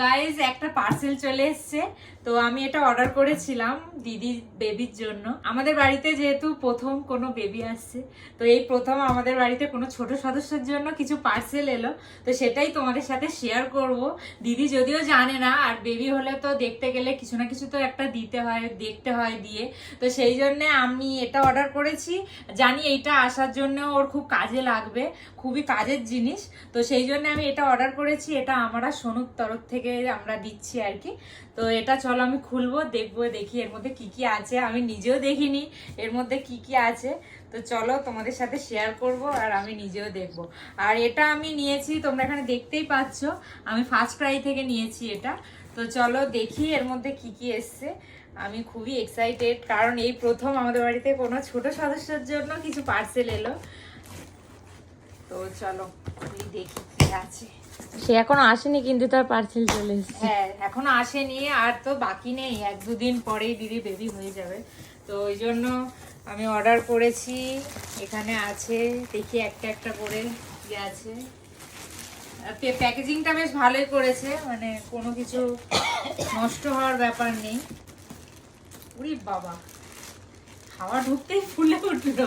Guys একটা parcel চলে এসছে। তো আমি এটা অর্ডার করেছিলাম দিদি বেবির জন্য। আমাদের বাড়িতে যেহেতু প্রথম কোনো বেবি আসছে, তো এই প্রথম আমাদের বাড়িতে কোনো ছোট সদস্যের জন্য কিছু পার্সেল এলো। তো সেটাই তোমাদের সাথে শেয়ার করব। দিদি যদিও জানে না, আর বেবি হলে তো দেখতে গেলে কিছু না কিছু তো একটা দিতে হয়, দেখতে হয় দিয়ে। তো সেই জন্যে আমি এটা অর্ডার করেছি। জানি এইটা আসার জন্য ওর খুব কাজে লাগবে, খুবই কাজের জিনিস। তো সেই জন্য আমি এটা অর্ডার করেছি। এটা আমরা সোনুর তরফ থেকে আমরা দিচ্ছি আর কি। তো এটা চলো আমি খুলবো, দেখব, দেখি এর মধ্যে কি কি আছে। আমি নিজেও দেখিনি এর মধ্যে কি কি আছে। তো চলো তোমাদের সাথে শেয়ার করব আর আমি নিজেও দেখব। আর এটা আমি নিয়েছি, তোমরা এখানে দেখতেই পাচ্ছ, আমি ফার্স্ট ক্রাই থেকে নিয়েছি এটা। তো চলো দেখি এর মধ্যে কি কি এসছে। আমি খুবই এক্সাইটেড কারণ এই প্রথম আমাদের বাড়িতে কোনো ছোট সদস্যের জন্য কিছু পার্সেল এলো। তো চলো দেখি আছে। সে এখনও আসেনি কিন্তু তার পার্সেল চলে এসেছে। হ্যাঁ এখনও আসেনি আর তো বাকি নেই। এক দুদিন পরেই দিদি বেবি হয়ে যাবে। তো ওই জন্য আমি অর্ডার করেছি। এখানে আছে দেখি একটা একটা করে কি আছে। প্যাকেজিংটা বেশ ভালোই করেছে মানে কোনো কিছু নষ্ট হওয়ার ব্যাপার নেই। উরি বাবা খাওয়া ঢুকতেই ফুলে উঠল।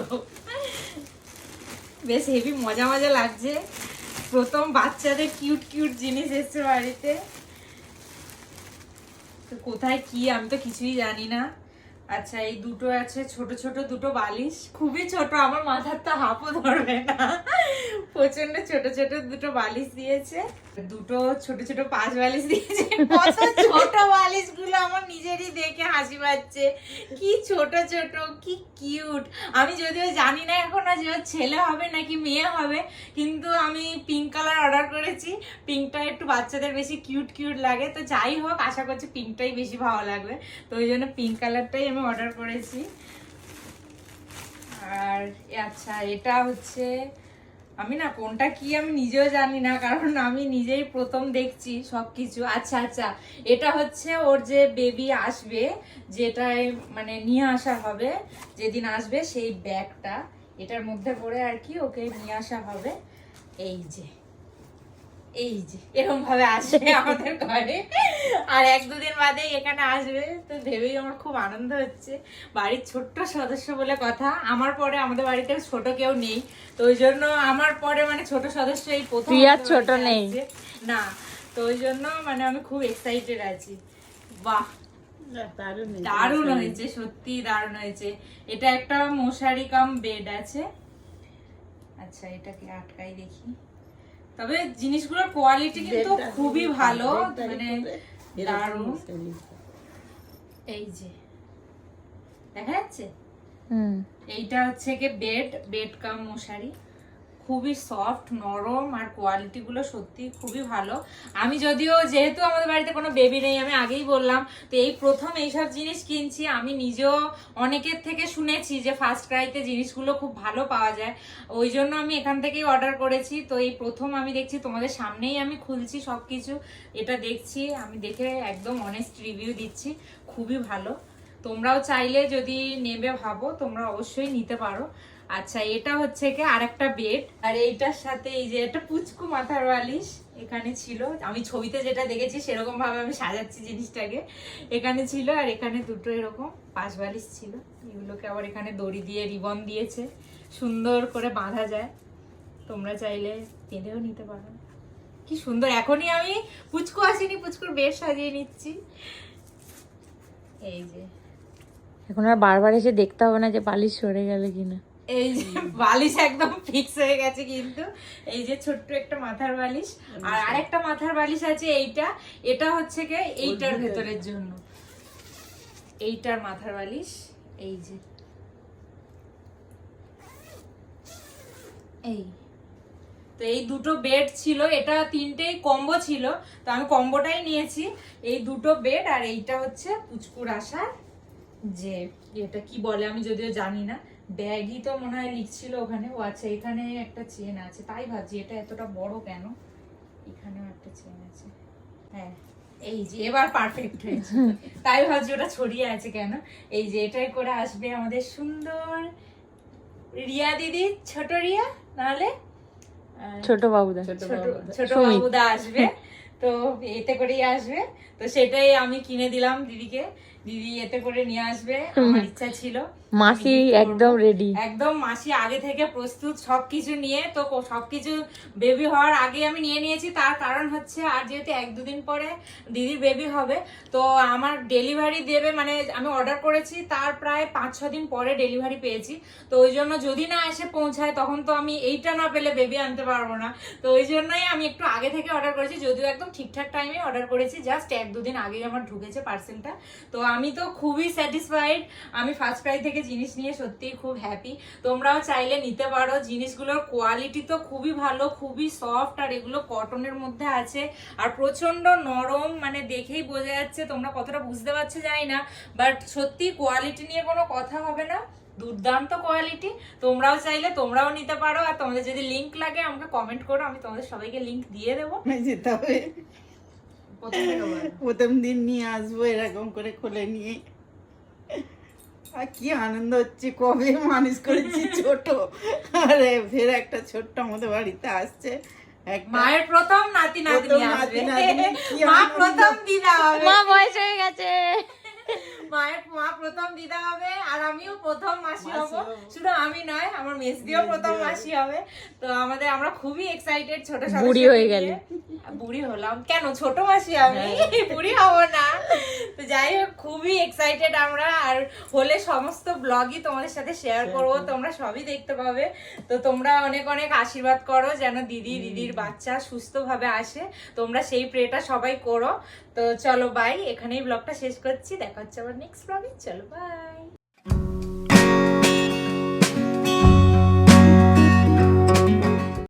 বেশ হেভি মজা মজা লাগছে। প্রথম বাচ্চাদের কিউট কিউট জিনিস এসছে বাড়িতে। তো কোথায় কি আমি তো কিছুই জানি না। আচ্ছা এই দুটো আছে, ছোট ছোট দুটো বালিশ। খুবই ছোট, আমার মাথার তো হাফও ধরবে না। প্রচণ্ড ছোট ছোট দুটো বালিশ দিয়েছে। দুটো ছোট ছোট পাঁচ বালিশ দিয়েছে। কত ছোট বালিশগুলো আমার নিজেরই দেখে হাসি পাচ্ছে। কি ছোট ছোট, কি কিউট। আমি যদিও জানি না এখন যে ওর ছেলে হবে নাকি মেয়ে হবে, কিন্তু আমি পিঙ্ক কালার অর্ডার করেছি। পিঙ্কটা একটু বাচ্চাদের বেশি কিউট কিউট লাগে। তো যাই হোক, আশা করছি পিঙ্কটাই বেশি ভালো লাগবে। তো ওই জন্য পিঙ্ক কালারটাই আমি অর্ডার করেছি। আর আচ্ছা এটা হচ্ছে আমি না কোনটা কি আমি নিজেও জানি না, কারণ আমি নিজেই প্রথম দেখছি সব কিছু আচ্ছা আচ্ছা এটা হচ্ছে ওর যে বেবি আসবে যেটায় মানে নিয়ে আসা হবে, যেদিন আসবে সেই ব্যাগটা, এটার মধ্যে করে আর কি ওকে নিয়ে আসা হবে। এই যে। এই যে এরকম ভাবে আসবে আমাদের ঘরে। আর এক দুদিন বাদে এখানে আসবে তো ভেবেই আমার খুব আনন্দ হচ্ছে। বাড়ির ছোট্ট সদস্য বলে কথা আমার পরে আমাদের বাড়িতে ছোট কেউ নেই। তো ওই জন্য আমার পরে মানে ছোট সদস্য এই প্রথম ছোট নেই। না তো ওই জন্য মানে আমি খুব এক্সাইটেড আছি। বাহ দারুণ হয়েছে সত্যি দারুণ হয়েছে। এটা একটা মশারি কাম বেড আছে। আচ্ছা এটাকে আটকাই দেখি। তবে জিনিসগুলোর কোয়ালিটি কিন্তু খুবই ভালো মানে দারুণ। এই যে দেখা যাচ্ছে? হুম। এইটা হচ্ছে কি বেড বেড কাম মশারি। খুবই সফট নরম আর কোয়ালিটিগুলো সত্যি খুবই ভালো। আমি যদিও যেহেতু আমাদের বাড়িতে কোনো বেবি নেই, আমি আগেই বললাম, তো এই প্রথম এইসব জিনিস কিনছি, আমি নিজেও অনেকের থেকে শুনেছি যে ফার্স্ট ক্রাইতে জিনিসগুলো খুব ভালো পাওয়া যায়। ওই জন্য আমি এখান থেকেই অর্ডার করেছি। তো এই প্রথম আমি দেখছি, তোমাদের সামনেই আমি খুলছি সব কিছু এটা দেখছি, আমি দেখে একদম অনেস্ট রিভিউ দিচ্ছি। খুবই ভালো। তোমরাও চাইলে যদি নেবে ভাবো, তোমরা অবশ্যই নিতে পারো। আচ্ছা এটা হচ্ছে কি আরেকটা বেড আর এইটার সাথে এই যে একটা পুচকু মাথার বালিশ এখানে ছিল। আমি ছবিতে যেটা দেখেছি সেরকম ভাবে আমি সাজাচ্ছি জিনিসটাকে। এখানে ছিল আর এখানে দুটো এরকম পাশ বালিশ ছিল। এগুলোকে আবার এখানে দড়ি দিয়ে রিবন দিয়েছে। সুন্দর করে বাঁধা যায়। তোমরা চাইলে বেঁধেও নিতে পারো। কি সুন্দর, এখনই আমি পুচকু আসিনি, পুচকুর বেশ সাজিয়ে নিচ্ছি। এই যে। এখন আর বারবার এসে দেখতে হবে না যে বালিশ সরে গেল কিনা। এই যে বালিশ একদম ফিক্স হয়ে গেছে কিন্তু। এই যে ছোট্ট একটা মাথার বালিশ। আর আরেকটা মাথার বালিশ আছে এইটা। এটা হচ্ছে এইটার ভেতরের জন্য। এইটার মাথার বালিশ। এই যে। এই। তো এই দুটো বেড ছিল। এটা তিনটেই কম্বো ছিল। তো আমি কম্বোটাই নিয়েছি। এই দুটো বেড আর এইটা হচ্ছে পুচকুর আসার যে এটা কি বলে আমি যদিও জানি না। ব্যাগই তো মনে হয় লিখছিল ওখানে। ও আচ্ছা এখানে একটা চেন আছে। তাই ভাবছি এটা এতটা বড় কেন? এখানেও একটা চেন আছে। হ্যাঁ এই যে এবার পারফেক্ট হয়েছে। তাই ভাবছি ওটা ছড়িয়ে আছে কেন? এই যে এটাই করে আসবে আমাদের সুন্দর রিয়া দিদি ছোট রিয়া নাহলে ছোট বাবুদা। ছোট ছোট বাবুদা আসবে। তো এতে করেই আসবে। তো সেটাই আমি কিনে দিলাম দিদিকে। দিদি এতে করে নিয়ে আসবে আমার ইচ্ছা ছিল। মাসি। একদম রেডি একদম মাসি আগে থেকে প্রস্তুত সবকিছু নিয়ে তো সবকিছু বেবি হওয়ার আগে আমি নিয়ে নিয়েছি তার কারণ হচ্ছে আর যেহেতু এক দুদিন পরে দিদির বেবি হবে তো আমার ডেলিভারি দেবে মানে আমি অর্ডার করেছি তার প্রায় পাঁচ ছ দিন পরে ডেলিভারি পেয়েছি। তো ওই জন্য যদি না এসে পৌঁছায় তখন তো আমি এইটা না পেলে বেবি আনতে পারব না। তো ওই জন্যই আমি একটু আগে থেকে অর্ডার করেছি যদিও একদম ঠিকঠাক টাইমে অর্ডার করেছি জাস্ট এক দুদিন আগেই আমার ঢুকেছে পার্সেলটা তো আমি তো খুবই স্যাটিসফাইড আমি ফার্স্ট ক্রাই থেকে জিনিস নিয়ে সত্যিই খুব হ্যাপি তোমরাও চাইলে নিতে পারো। জিনিসগুলোর কোয়ালিটি তো খুবই ভালো, খুবই সফট আর এগুলো কটনের মধ্যে আছে। আর প্রচণ্ড নরম মানে দেখেই বোঝা যাচ্ছে, তোমরা কতটা বুঝতে পারছ জানি না। বাট সত্যি কোয়ালিটি নিয়ে কোনো কথা হবে না। দুর্দান্ত কোয়ালিটি তোমরাও চাইলে তোমরাও নিতে পারো। আর তোমাদের যদি লিংক লাগে, আমাকে কমেন্ট করো। আমি তোমাদের সবাইকে লিংক দিয়ে দেবো। যেতে হবে। প্রথম দিন নিয়ে আসব এরকম করে খুলে নিয়ে। আর কি আনন্দ হচ্ছে কবে মানুষ করেছি ছোট। আরে ফের একটা ছোট্ট আমাদের বাড়িতে আসছে। মায়ের প্রথম নাতি নাতনি প্রথম আসবে। নাতি মা প্রথম দিদা মা বয়স হয়ে গেছে। মায়ের মা প্রথম দিদা হবে আর আমিও প্রথম মাসি হব। শুধু আমি নয় আমার মেসদিও প্রথম মাসি হবে। তো আমাদের আমরা খুবই এক্সাইটেড ছোট বুড়ি হয়ে। গেলে। বুড়ি হলাম। কেন ছোট মাসি আমি? হ্যাঁ। বুড়ি হব না। তো যাই হোক খুবই এক্সাইটেড আমরা। আর হলে সমস্ত ব্লগই তোমাদের সাথে শেয়ার করব। তোমরা সবই দেখতে পাবে। তো তোমরা অনেক অনেক আশীর্বাদ করো যেন দিদি দিদির বাচ্চা সুস্থভাবে আসে। তোমরা সেই প্রেটা সবাই করো। তো চলো বাই এখানেই ব্লগটা শেষ করছি। দেখা হচ্ছে আবার নেক্সট ব্লগে চলো বাই Bye!